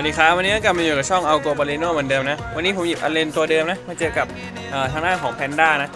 วัสดีครับวันนี้ก็กลับมาอยู่กับช่อง Algo Baleno เหมือนเดิมนะ วันนี้ผมหยิบอเลนตัวเดิมนะ มาเจอกับทางด้านของแพนด้านะ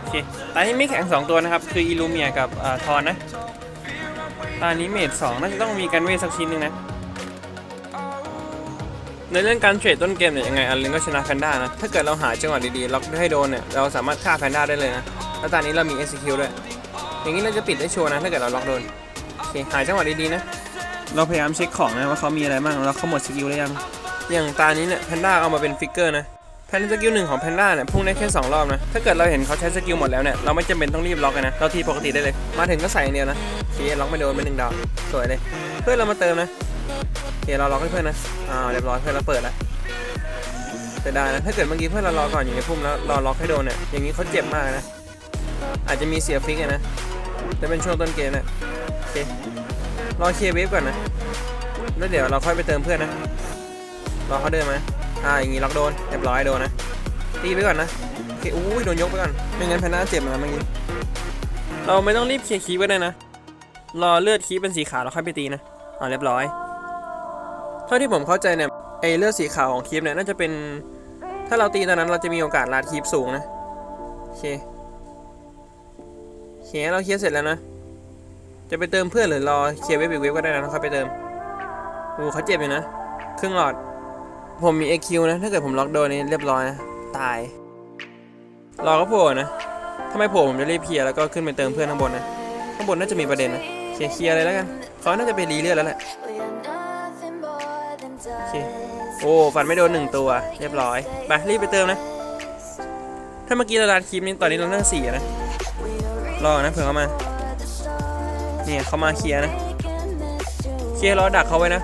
โอเคตอนนี้ไม่แข่ง 2 ตัวนะครับ คืออิลูเมียกับอทอนนะ ตอนนี้เมด2น่าจะต้องมีกันเวทสักชิ้นหนึงนะ ในเรื่องการเทรดต้นเกมเนี่ยยังไงอเลนก็ชนะแพนด้านะ ถ้าเกิดเราหาจังหวะดีๆล็อกให้โดนเนี่ยเราสามารถฆ่าแพนด้าได้เลยนะ แล้วตอนนี้เรามี execute ด้วย อย่างนี้เราจะปิดได้ชัวร์นะถ้าเกิดเราล็อกโดน โอเคหาจังหวะดีๆนะ เราพยายามเช็คของนะว่าเขามีอะไรบ้างแล้วเขาหมดสกิลหรือยัง อย่างตานี้เนี่ยแพนด้าเอามาเป็นฟิกเกอร์นะแพนสกิลหนึ่งของแพนด้าเนี่ยพุ่งได้แค่ 2 รอบนะ ถ้าเกิดเราเห็นเขาใช้สกิลหมดแล้วเนี่ย เราไม่จำเป็นต้องรีบล็อกกันนะ เราทีปกติได้เลย มาถึงก็ใส่อย่างเดียวนะโอเคล็อกไม่โดนไปหนึ่งดาวสวยเลย เพื่อนเรามาเติมนะโอเคเราล็อกให้เพื่อนนะอ่าเรียบร้อยเพื่อนเราเปิดแล้วแต่ได้นะ ถ้าเกิดเมื่อกี้เพื่อนเรารอก่อนอยู่ในพุ่มแล้วรอล็อกให้โดนเนี่ย อย่างนี้เขาเจ็บมากนะ อาจจะมีเสียฟิกอะนะจะเป็นช่วงต้นเกมนี่ยโอเค รอเคลียร์เวฟก่อนนะ แล้วเดี๋ยวเราค่อยไปเติมเพื่อนนะ รอเขาเดินมาอ่าอย่างงี้ล็อกโดนเรียบร้อยโดนนะ ตีไปก่อนนะโอเคอุ้ยโดนยกไปก่อน ไม่งั้นแพนด้าเจ็บนะเมื่อกี้ เราไม่ต้องรีบเคลียร์คีย์ไว้เลยนะ รอเลือดคีย์เป็นสีขาวแล้วค่อยไปตีนะอ่าเรียบร้อย เท่าที่ผมเข้าใจเนี่ยไอเลือดสีขาวของคีย์เนี่ยน่าจะเป็น ถ้าเราตีตอนนั้นเราจะมีโอกาสลาดคีย์สูงนะ โอเคโอเคเราเคลียร์เสร็จแล้วนะ จะไปเติมเพื่อนหรือรอเคลียร์เวฟอีกเวฟก็ได้นะค่อยไปเติมโอ้เขาเจ็บอยู่นะครึ่งหลอด ผมมี AQ นะ ถ้าเกิดผมล็อกโดนนี่เรียบร้อยนะตาย รอก็โผล่นะถ้าไม่โผล่ผมจะรีบเคลียร์แล้วก็ขึ้นไปเติมเพื่อนข้างบนนะข้างบนน่าจะมีประเด็นนะเคลียร์เคลียร์เลยแล้วกันเขาน่าจะไปรีเลือดแล้วแหละโอเคโอ้ฟันไม่โดนหนึ่งตัว เรียบร้อยไปรีบไปเติมนะ ถ้าเมื่อกี้เราลาดคลิปนี้ตอนนี้เราเน่าสี่นะรอนะเผื่อเข้ามา เนี่ยเขามาเคลียร์นะเคลียร์รอดักเขาไว้นะ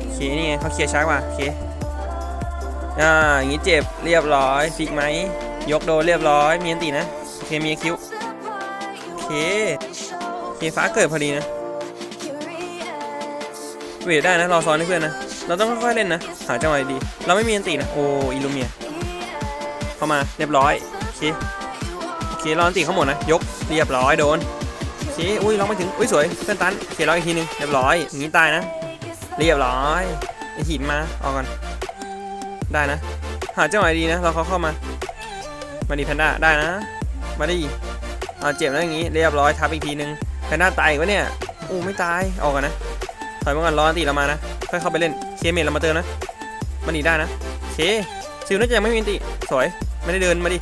โอเคนี่ไงเขาเคลียร์ช้ากว่าเคอ่าอย่างนี้เจ็บเรียบร้อยฟิกไหมยกโดนเรียบร้อยมีอันตีนะเคมีคิวเคเคฟ้าเกิดพอดีนะเวทได้นะรอซ้อนให้เพื่อนนะเราต้องค่อยๆเล่นนะหาจังหวะดี เราไม่มีอันตีนะโอ้อิลูเมียเข้ามาเรียบร้อยโอเคโอเครออันตีเขาหมดนะยกเรียบร้อยโดน เคอุ้ยล็อกไม่ถึง อุ้ยสวยเพื่อนตันโอเคล็อกอีกทีนึงเรียบร้อยอย่างนี้ตายนะ เรียบร้อยไอหินมาเอาก่อนได้นะ หาเจังหวะดีนะเราเขาเข้ามามาดีแพนด้าได้นะ มาดีเอาเจ็บแล้วอย่างนี้เรียบร้อยทับอีกทีนึงแพนด้าตายอีกวะเนี่ยอู้ไม่ตายออกก่อนนะถอยมาก่อนรออันตีเรามานะค่อยเข้าไปเล่นเคเมทเรามาเติมนะมาดีได้นะเคซิลน่าจะยังไม่มีติสวยไม่ได้เดินมาดิ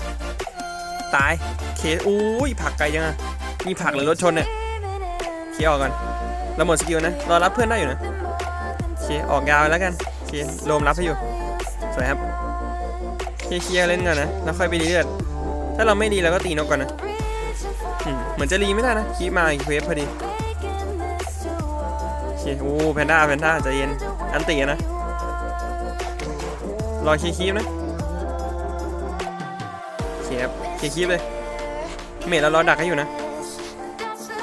ตายเคอุ้ยผักไกลยังอะ มีผักหรือรถชนเนี่ยเคียออกก่อนเราหมดสกิลนะรอรับเพื่อนได้อยู่นะเคียออกยาวแล้วกันเคโลมรับให้อยู่สวยครับเคเคลียร์เล่นก่อนนะแล้วค่อยไปรีเลือดถ้าเราไม่ดีเราก็ตีนกก่อนนะเหมือนจะรีไม่ได้นะคีมาอีกเวฟพอดีเคโอ้แพนด้าแพนด้าใจเย็นอันตีนะรอเคคีบนะเคครับเคคีบเลยเมทเรารอดักให้อยู่นะ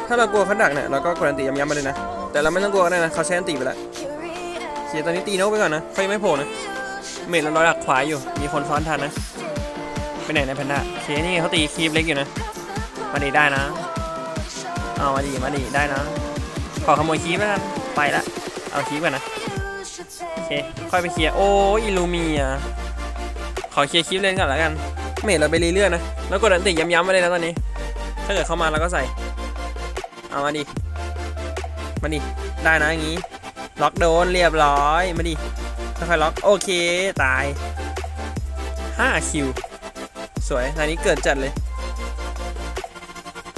ถ้าเรากลัวเขาดักเนี่ยเราก็กดอันตีย้ำๆมาเลยนะ แต่เราไม่ต้องกลัวก็ได้นะเขาใช้อันตีไปแล้วเคตอนนี้ตีนกไปก่อนนะเขายังไม่โผล่นะ เมทเรารอดักขวาอยู่ มีคนซ้อนทันนะ ไปไหนนะแพนด้าเคนี่เขาตีคีบเล็กอยู่นะ มาดีได้นะ เอามาดีมาดีได้นะ ขอขโมยคีบแล้วกันไปละ เอาคีบก่อนนะ โอเค ค่อยไปเคลียร์ โอ้ยอิลูเมียขอเคลียร์คลิปเล่นก่อนแล้วกัน เมทเราไปรีเลื่อนนะ แล้วกดอันติย้ำๆไปเลยนะตอนนี้ ถ้าเกิดเข้ามาเราก็ใส่ เอามาดิ มาดิ ได้นะอย่างงี้ ล็อกโดนเรียบร้อย มาดิ ค่อยๆล็อก โอเค ตาย 5 คิว สวยรายนี้เกิดจัดเลย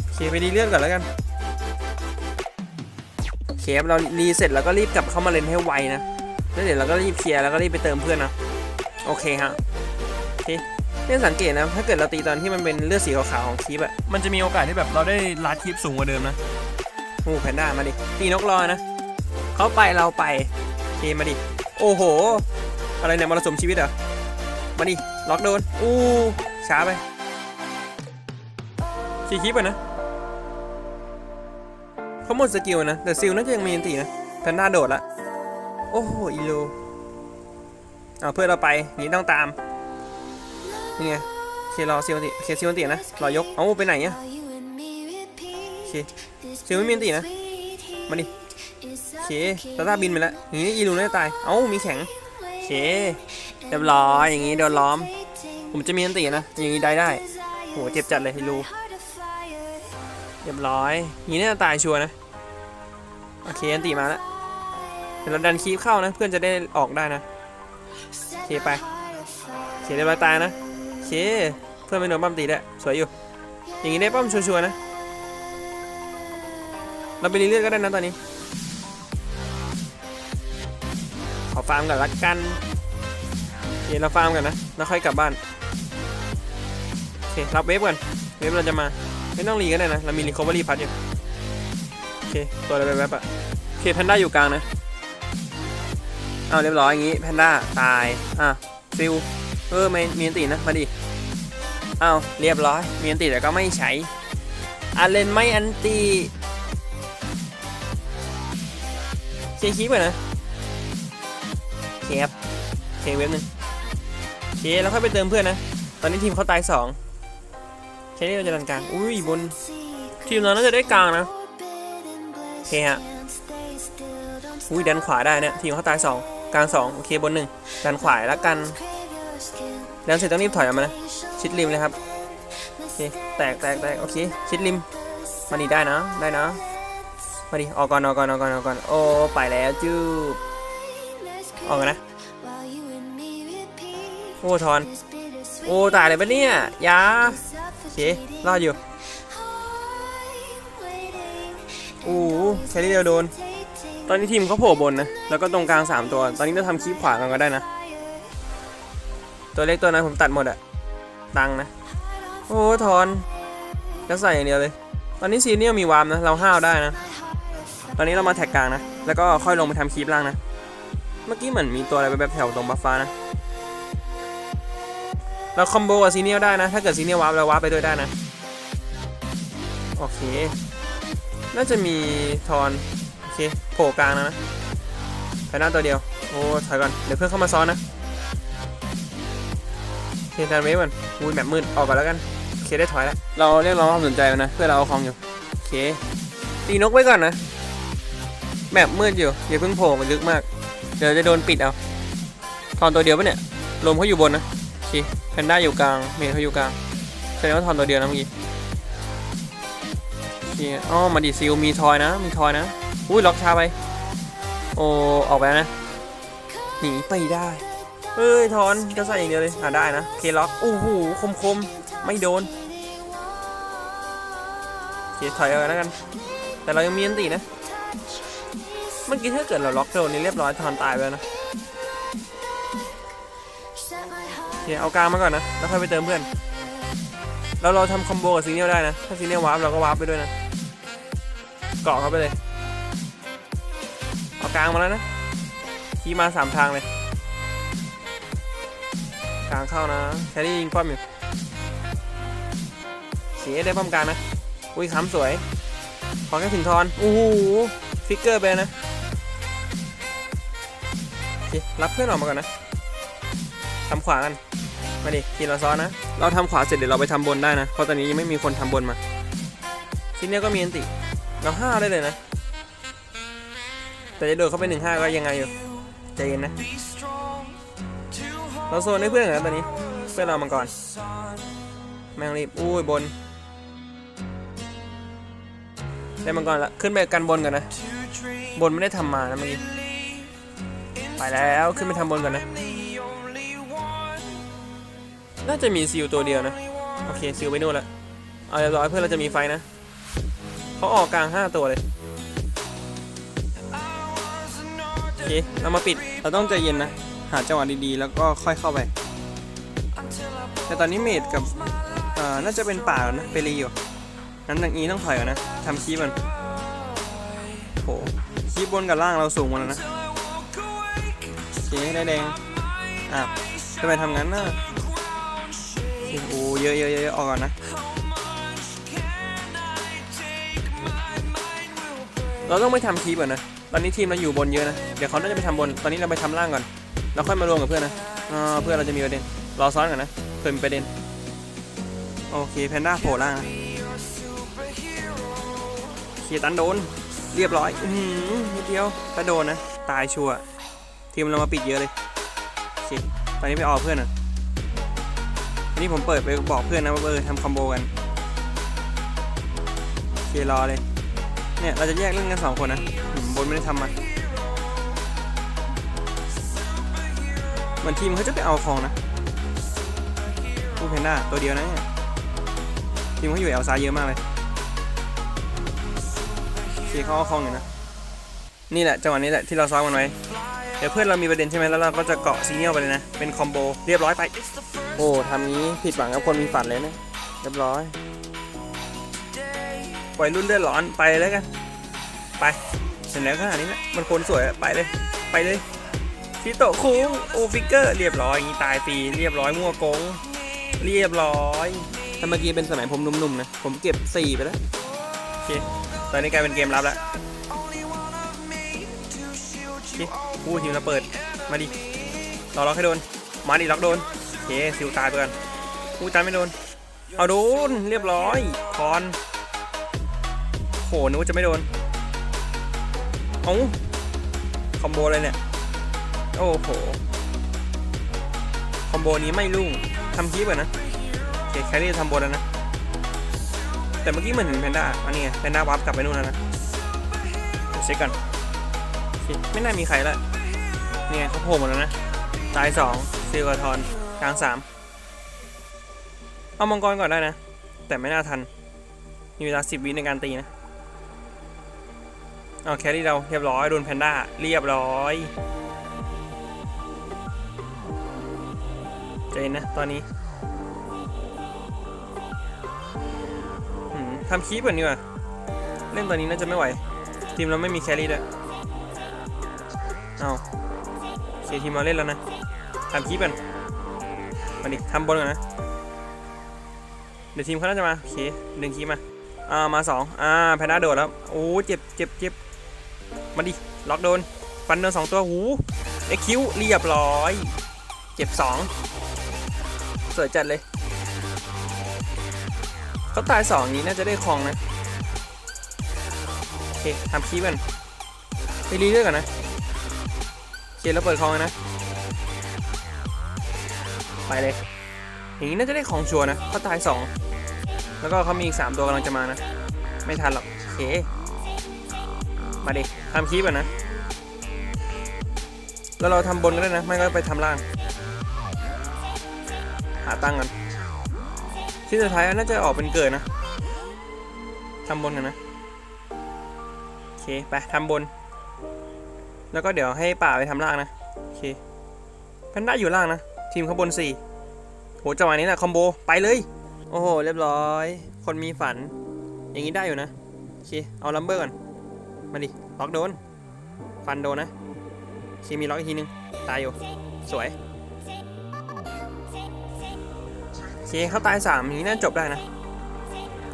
โอเค ไปรีเลื่อนก่อนแล้วกันเคครับเรารีเสร็จแล้วก็รีบกลับเข้ามาเล่นให้ไวนะ แล้วเดี๋ยวเราก็รีบเคลียร์แล้วก็รีบไปเติมเพื่อนนะ โอเคฮะ โอเคเนี่ยสังเกตนะ ถ้าเกิดเราตีตอนที่มันเป็นเลือดสีขาวๆของคลิปอะมันจะมีโอกาสที่แบบเราได้ลัดคลิปสูงกว่าเดิมนะ โอ้แพนด้ามาดิตีนกรอนะเขาไปเราไปเคมาดิ โอ้โห อะไรเนี่ยมรสุมชีวิตเหรอ มาดิ ล็อกโดน อู้ช้าไปขี่คลิปอะนะเขาหมดสกิลนะ แต่ซิลน่าจะยังมีอันตีนะแพนด้าโดดละ โอ้โห อีโลเอาเพื่อนเราไปนี่ต้องตาม นี่ไง เครอซิลอันติเคซิลอันตินะ รอยก เอาไปไหนอะโอ เคซิลไม่มีอันตินะ มาดิโอเคตาตาบินไปแล้วอย่างนี้อีลูน่าจะตาย เอ้า มีแข็งโอเคเรียบร้อยอย่างนี้โดนล้อม ผมจะมีอันตินะ อย่างนี้ได้ได้โหเจ็บจัดเลยอีลูเรียบร้อยอย่างนี้น่าจะตายชัวร์นะ โอเคอันติมาแล้วเดี๋ยวเราดันคีบเข้านะ เพื่อนจะได้ออกได้นะโอเคไปโอเคเรียบร้อยตายนะโอเคเพื่อนไม่โดนปั้มตีได้วยสวยอยู่ อย่างนี้ได้ป้อมชัวร์ๆนะ เราไปรีเลือดก็ได้นะตอนนี้ ขอฟาร์มก่อนละกันโอเคเราฟาร์มกันนะ แล้วค่อยกลับบ้านโอเครับเวฟก่อน เวฟเราจะมา ไม่ต้องรีก็ได้นะ เรามีรีคอเวอรี่พัดอยู่โอเค ตัวอะไรแวบอะโอเคแพนด้าอยู่กลางนะเอาเรียบร้อยอย่างงี้แพนด้าตาย อะฟิวเออไม่มีอันตีนะ มาดิเอาเรียบร้อยมีอันตีแต่ก็ไม่ใช้อาเลนไม่อันตี เคลียร์คีบก่อนนะเคฟเคเว็บหนึ่งเคแล้วค่อยไปเติมเพื่อนนะ ตอนนี้ทีมเขาตายสองเคนี่เราจะดันกลาง อุ้ยบน ทีมเราน่าจะได้กลางนะเคฮะอุ้ยดันขวาได้เนี่ยทีมเขาตายสองกลางสองโอเคบนหนึ่งดันขวาแล้วกันดันเสร็จต้องรีบถอยออกมานะชิดริมเลยครับโอเคแตกแตกแตกโอเคชิดริมมาดีได้นะได้นะ มาดิออกก่อนออกก่อนออกก่อนออกก่อนโอ้ไปแล้วจูบออกกันนะโอ้ทอนโอ้ตายเลยปะเนี่ยยาโอเครอดอยู่โอ้แครี่เดียวโดน ตอนนี้ทีมเขาโผล่บนนะแล้วก็ตรงกลาง 3 ตัว ตอนนี้เราทำคีบขวากันก็ได้นะ ตัวเล็กตัวนั้นผมตัดหมดอะตังนะ โอ้ทอนจะใส่อย่างเดียวเลย ตอนนี้ซีเนียลมีวามนะ เราห้าวได้นะ ตอนนี้เรามาแท็กกลางนะ แล้วก็ค่อยลงไปทำคีบล่างนะ เมื่อกี้เหมือนมีตัวอะไรแบบแถวตรงบัฟฟ้านะ เราคอมโบกับซีเนียลได้นะ ถ้าเกิดซีเนียลวาร์ปเราวาร์ปไปด้วยได้นะ โอเค น่าจะมีทอน โอเคโผล่กลางแล้วนะไปหน้าตัวเดียว โอ้ถอยก่อน เดี๋ยวเพื่อนเข้ามาซ้อนนะเคแทนเวฟก่อนอุ้ยแบบมืด ออกก่อนแล้วกันโอเคได้ถอยแล้ว เราเรียกร้องความสนใจแล้วนะ เพื่อเราเอาคองอยู่ โอเคตีนกไว้ก่อนนะ แบบมืดอยู่อย่าเพิ่งโผล่มันลึกมาก เดี๋ยวจะโดนปิดเอาทอนตัวเดียวปะเนี่ยลมเขาอยู่บนนะโอเคแพนด้าอยู่กลางเมย์เขาอยู่กลางแสดงว่าทอนตัวเดียวนะเมื่อกี้โอเคอ๋อมาดิซิลมีทอยนะ มีทอยนะอุ้ยล็อกชาไป โอ้ออกไปนะหนีไปได้เฮ้ยทอนจะใส่อย่างเดียวเลยอะได้นะเคล็อกโอ้โหคมคมไม่โดนโอเคถอยเอาแล้วกัน แต่เรายังมีอันตีนะ เมื่อกี้ถ้าเกิดเราล็อกโดนนี่เรียบร้อยทอนตายไปแล้วนะโอเคเอากลางมาก่อนนะ แล้วค่อยไปเติมเพื่อน เราเราทำคอมโบกับซีเนียลได้นะ ถ้าซีเนียลวาร์ปเราก็วาร์ปไปด้วยนะ เกาะเข้าไปเลย เอากลางมาแล้วนะขี่มาสามทางเลย กลางเข้านะแครี่ยิงป้อมอยู่สีได้ป้อมกลางนะ อุ้ยค้ำสวย ขอแค่ถึงทอน โอ้โหฟิกเกอร์ไปนะ โอเครับเพื่อนออกมาก่อนนะทำขวากัน มาดิทีเราซ้อนนะ เราทำขวาเสร็จเดี๋ยวเราไปทำบนได้นะ เพราะตอนนี้ยังไม่มีคนทำบนมา ทีนี้ก็มีอันติ เราห้าได้เลยนะ แต่จะโดดเข้าไปหนึ่งห้าก็ยังไงอยู่ ใจเย็นนะ เราโซนให้เพื่อนกันะตอนนี้ เพื่อนเรามังกรแมงรีบ อุ้ยบน ได้มังกรละ ขึ้นไปกันบนก่อนนะ บนไม่ได้ทำมานะเมื่อกี้ ไปแล้วขึ้นไปทำบนก่อนนะ น่าจะมีซิลตัวเดียวนะ โอเคซิลไปนู่นละเอาเรียบร้อยเพื่อนเราจะมีไฟนะเขาออกกลาง 5 ตัวเลยโอเคเรามาปิดเราต้องใจเย็นนะ หาจังหวะดีๆ แล้วก็ค่อยเข้าไป แต่ตอนนี้เมดกับเอ่อน่าจะเป็นป่าแล้วนะเปรีอยู่นั้นอย่างนี้ต้องถอยก่อนนะทำคีบมันโหคีบบนกับล่างเราสูงมดแล้วนะ โอเคได้แดงอะทำไมทำงั้นน่ะโอ้โหเยอะเยอะเยอะออกก่อนนะ เราต้องไปทำคีบก่อนนะ ตอนนี้ทีมเราอยู่บนเยอะนะ เดี๋ยวเขาน่าจะไปทำบน ตอนนี้เราไปทำล่างก่อนแล้วค่อยมารวมกับเพื่อนนะอ่าเพื่อนเราจะมีประเด็น รอซ้อนก่อนนะเพื่อมีประเด็น โอเคแพนด้าโผล่ล่างนะเคลียร์ตันโดน เรียบร้อย อือหือนิดเดียวถ้าโดนนะ ตายชัวร์ ทีมเรามาปิดเยอะเลยโอเคตอนนี้ไปออกเพื่อนนะอันนี้ผมเปิดไปบอกเพื่อนนะว่าเออทำคอมโบกันเครอเลยเนี่ยเราจะแยกเล่นกันสองคนนะบนไม่ได้ทำมาเหมือนทีมเขาจะไปเอาของนะผู้เพนด้าตัวเดียวนะเนี่ยทีมเขาอยู่แอลซ้ายเยอะมากเลยเคเขาเอาของอยู่นะนี่แหละจังหวะนี้แหละที่เราซ้อมกันไว้ เดี๋ยวเพื่อนเรามีประเด็นใช่ไหมแล้วเราก็จะเกาะซีเนียลไปเลยนะ เป็นคอมโบเรียบร้อยไป โอ้ทำงี้ผิดหวังกับคนมีฝันเลยนะ เรียบร้อยวัยรุ่นเลือดร้อนไปเลยกัน ไปเสร็จแล้วขนาดนี้แหละมันคนสวยอะไปเลย ไปเลยฟิโตะคุงโอฟิกเกอร์เรียบร้อยอย่างนี้ตายฟรีเรียบร้อยมั่วโกงเรียบร้อยถ้าเมื่อกี้เป็นสมัยผมหนุ่มๆนะ ผมเก็บ 4 ไปแล้ว โอเค ตอนนี้กลายเป็นเกมรับแล้ว โอเคอู้ทีมเราเปิด มาดิรอล็อกให้โดน มาดิล็อกโดนโอเคซิวตายไปก่อนอู้ตายไม่โดน เอาโดน เรียบร้อยคอนโหนึกว่าจะไม่โดนเอาคอมโบเลยเนี่ย โอ้โห คอมโบนี้ไม่รุ่งทำคลิปก่อนนะเคแครี่ทำโบนแล้วนะ แต่เมื่อกี้เหมือนเห็นแพนด้าอันนี้แพนด้าวับกลับไปนู่นแล้วนะเดี๋ยวเช็คก่อน ไม่น่ามีใครละเนี่ยเขาโผล่หมดแล้วนะ ตายสองซิลกาทอนกลางสามเอามังกรก่อนได้นะ แต่ไม่น่าทัน มีเวลาสิบวิในการตีนะ เอาแครี่เราเรียบร้อย โดนแพนด้า เรียบร้อยใจเย็นนะ ตอนนี้ทำคีปก่อนดีกว่า เล่นตอนนี้น่าจะไม่ไหว ทีมเราไม่มีแครี่ด้วย เอาเคทีมเราเล่นแล้วนะทำคีปก่อนมาดิทำบนก่อนนะเดี๋ยวทีมเขาน่าจะมาโอเคดึงคีปมาอ่ามาสองอ่าแพนด้าโดดแล้วโอ้เจ็บเจ็บเจ็บมาดิล็อกโดนฟันโดนสองตัวหูเอ็กคิวเรียบร้อยเจ็บสองสวยจัดเลยเขาตายสองนี้น่าจะได้คลองนะโอเคทำคีบกันไปรีเรื่อยก่อนนะ โอเคแล้วเปิดคลองนะ ไปเลย อย่างนี้น่าจะได้ของชัวร์นะเขาตายสองแล้วก็เขามีอีกสามตัวกำลังจะมานะ ไม่ทันหรอกโอเคมาดิทำคลิปก่อนนะ แล้วเราทำบนก็ได้นะ ไม่ก็ไปทำล่าง หาตั้งกันที่สุดท้ายน่าจะออกเป็นเกิดนะทำบนกันนะ โอเค ไปทำบน แล้วก็เดี๋ยวให้ป่าไปทำล่างนะ โอเคแพนด้าอยู่ล่างนะ ทีมเขาบนสี่โหจังหวะนี้แหละคอมโบไปเลย โอ้โห เรียบร้อย คนมีฝัน อย่างนี้ได้อยู่นะ โอเค เอาลัมเบอร์ก่อน มาดิ ล็อกโดน ฟันโดนนะโอเคมีล็อกอีกทีนึง ตายอยู่ สวยโอเคเขาตายสามอย่างนี้น่าจบได้นะ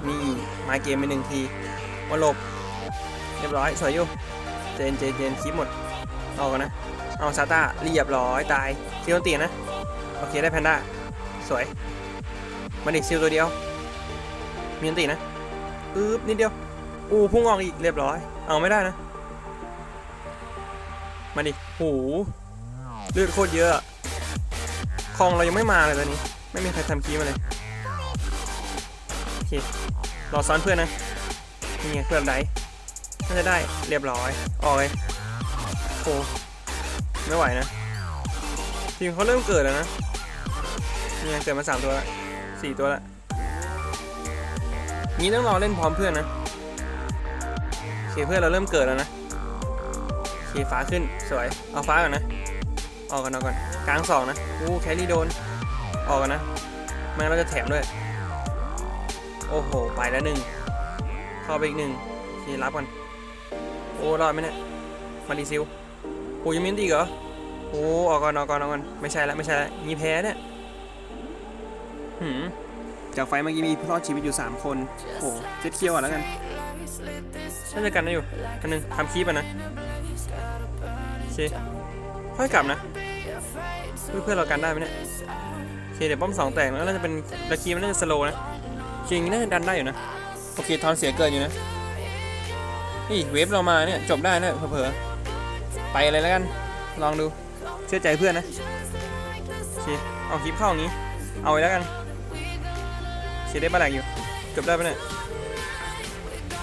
นี่ มาเกมไปหนึ่งทีมาหลบเรียบร้อย สวยอยู่ เจน เจน เจนคลิปหมด เอากันนะ เอาซาต้าเรียบร้อยตายซิลตีนะ โอเคได้แพนด้า สวย มาดิซิลตัวเดียว มีนตีนะอึ๊บนิดเดียว อู้พุ่งออกอีกเรียบร้อย เอาไม่ได้นะ มาดิโหเลือดโคตรเยอะคลองเรายังไม่มาเลยตอนนี้ ไม่มีใครทำคีมาเลย โอเค รอซ้อนเพื่อนนะ นี่ไงเพื่อนไดน่าจะได้เรียบร้อยออกเลย โอ้ไม่ไหวนะทีมเขาเริ่มเกิดแล้วนะนี่ไงเกิดมาสามตัวละสี่ตัวละนี้ต้องรอเล่นพร้อมเพื่อนนะโอเคเพื่อนเราเริ่มเกิดแล้วนะโอเคฟ้าขึ้นสวยเอาฟ้าก่อนนะออกกันออกก่อนกลางสองนะโอ้แครี่โดนออกกันนะไมันเราจะแถมด้วยโอ้โหไปแล้วหนึ่งเข้าไปอีกหนึ่งโอเครับกันโอ้รอดไหมเนี่ยมาดีซิล โอ้ยังมีอันตีอีกเหรอโอ้ออกก่อนออกก่อนออกก่อนไม่ใช่แล้วไม่ใช่แล้วมีแพ้เนี่ยหืมจากไฟเมื่อกี้มีผู้รอดชีวิตอยู่ 3 คนโอ้เจ็ดเคียวอะแล้วกันน่าจะกันได้อยู่กันหนึ่งทำคีบอะนะโอเคค่อยกลับนะเพื่อนเพื่อนเรากันได้ไหมเนี่ยโอเคเดี๋ยวป้อมสองแตกแล้วน่าจะเป็นตะคีมันน่าจะสโลว์นะจริงน่าจะดันได้อยู่นะโอเคทอนเสียเกินอยู่นะนี่เวฟเรามาเนี่ยจบได้นะเผลอๆ ไปเลยแล้วกัน ลองดู เชื่อใจเพื่อนนะโอเคเอาคลิปเข้าอย่างนี้ เอาไว้แล้วกันเชียได้ปลาแหลกอยู่ จบได้ปะเนี่ย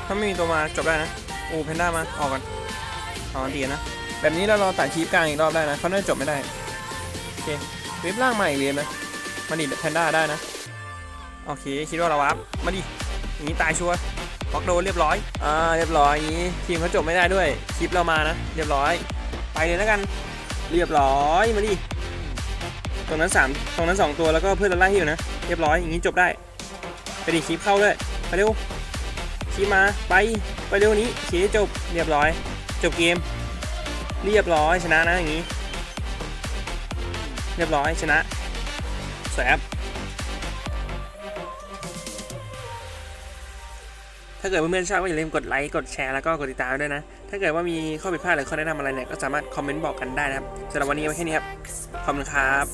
ถ้าไม่มีตัวมาจบได้นะ โอ้เพนด้ามา ออกกันเอาอันตีนะ แบบนี้เรารอตัดคลิปกลางอีกรอบได้นะเขาน่าจะจบไม่ได้ โอเค เว็บล่างมาอีกเรียนนะ มาดิแพนด้าได้นะ โอเค คิดว่าเราวับมาดิอย่างนี้ตายชัวร์บล็อกโดนเรียบร้อย อ่า เรียบร้อยอย่างนี้ ทีมเขาจบไม่ได้ด้วย คลิปเรามานะ เรียบร้อย เลยแล้วกัน เรียบร้อยมาดิตรงนั้นสามตรงนั้นสองตัวแล้วก็เพื่อนเราไล่ให้อยู่นะ เรียบร้อยอย่างนี้จบได้ ไปดิคลิปเข้าด้วยไปเร็วคลิปมาไปไปเร็วนี้เคจบเรียบร้อย จบเกม เรียบร้อยชนะนะอย่างนี้ เรียบร้อยชนะสวยครับถ้าเกิดเพื่อนๆชอบก็อย่าลืมกดไลค์ กดแชร์ แล้วก็กดติดตามด้วยนะ ถ้าเกิดว่ามีข้อผิดพลาดหรือข้อแนะนำอะไรเนี่ยก็สามารถคอมเมนต์บอกกันได้นะครับสำหรับวันนี้ไว้แค่นี้ครับขอบคุณครับ